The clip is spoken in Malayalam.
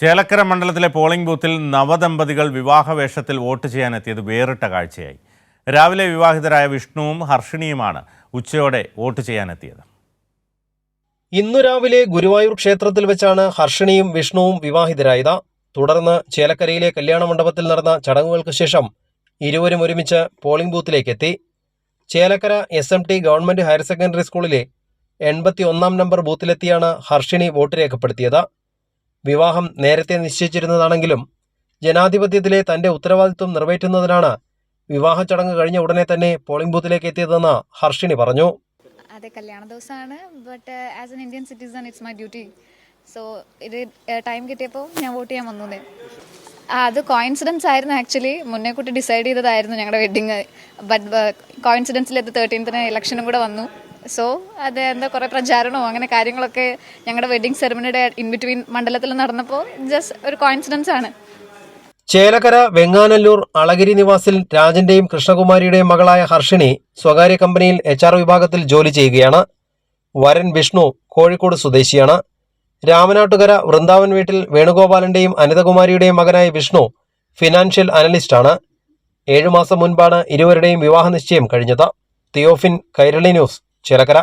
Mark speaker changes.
Speaker 1: ചേലക്കര മണ്ഡലത്തിലെ പോളിംഗ് ബൂത്തിൽ നവദമ്പതികൾ വിവാഹവേഷത്തിൽ വോട്ട് ചെയ്യാനെത്തിയത് വേറിട്ട കാഴ്ചയായി. രാവിലെ വിവാഹിതരായ വിഷ്ണുവും ഹർഷിണിയുമാണ് ഉച്ചയോടെ വോട്ട് ചെയ്യാനെത്തിയത്.
Speaker 2: ഇന്നു രാവിലെ ഗുരുവായൂർ ക്ഷേത്രത്തിൽ വെച്ചാണ് ഹർഷിണിയും വിഷ്ണുവും വിവാഹിതരായത്. തുടർന്ന് ചേലക്കരയിലെ കല്യാണ മണ്ഡപത്തിൽ നടന്ന ചടങ്ങുകൾക്ക് ശേഷം ഇരുവരും ഒരുമിച്ച് പോളിംഗ് ബൂത്തിലേക്ക് എത്തി Chelakkara S M T government higher secondary സ്കൂളിലെ എൺപത്തി ഒന്നാം നമ്പർ ബൂത്തിലെത്തിയാണ് ഹർഷിണി വോട്ട് രേഖപ്പെടുത്തിയത്. വിവാഹം നേരത്തെ നിശ്ചയിച്ചിരുന്നതാണെങ്കിലും ജനാധിപത്യത്തിലെ തന്റെ ഉത്തരവാദിത്വം നിറവേറ്റുന്നതിനാണ് വിവാഹ ചടങ്ങ് കഴിഞ്ഞ ഉടനെ തന്നെ പോളിംഗ് ബൂത്തിലേക്ക് എത്തിയതെന്ന് ഹർഷിണി പറഞ്ഞു.
Speaker 3: അതെ കല്യാണ ദിവസമാണ് but as an Indian citizen it's my duty so ഇത് ടൈം കിട്ടിയപ്പോൾ ഞാൻ വോട്ട് ചെയ്യാൻ വന്നു അത് കോയിൻസിഡൻസ് ആയിരുന്നു ആക്ച്വലി മുന്നേ കൂട്ടി ഡിസൈഡ് ചെയ്തതായിരുന്നു ഞങ്ങളുടെ വെഡിങ് ബട്ട് കോയിൻസിഡൻസിൽ അത് തേർട്ടീൻത്തിന് ഇലക്ഷനും കൂടെ വന്നു. സോ അത് എന്താ കുറേ പ്രചാരണമോ അങ്ങനെ കാര്യങ്ങളൊക്കെ ഞങ്ങളുടെ വെഡിങ് സെറമണിയുടെ ഇൻ ബിറ്റ്വീൻ മണ്ഡലത്തിൽ നടന്നപ്പോൾ ജസ്റ്റ് ഒരു കോയിൻസിഡൻസ് ആണ്.
Speaker 2: ചേലക്കര വെങ്ങാനല്ലൂർ അളഗിരി നിവാസിൽ രാജന്റെയും കൃഷ്ണകുമാരിയുടെയും മകളായ ഹർഷിണി സ്വകാര്യ കമ്പനിയിൽ എച്ച് വിഭാഗത്തിൽ ജോലി ചെയ്യുകയാണ്. വരൻ വിഷ്ണു കോഴിക്കോട് സ്വദേശിയാണ്. രാമനാട്ടുകര വൃന്ദാവൻ വീട്ടിൽ വേണുഗോപാലന്റെയും അനിതകുമാരിയുടെയും മകനായ വിഷ്ണു ഫിനാൻഷ്യൽ അനലിസ്റ്റാണ് ഏഴുമാസം മുൻപാണ് ഇരുവരുടെയും വിവാഹ നിശ്ചയം കഴിഞ്ഞത്. തിയോഫിൻ കൈരളി ന്യൂസ്. ചേലക്കര.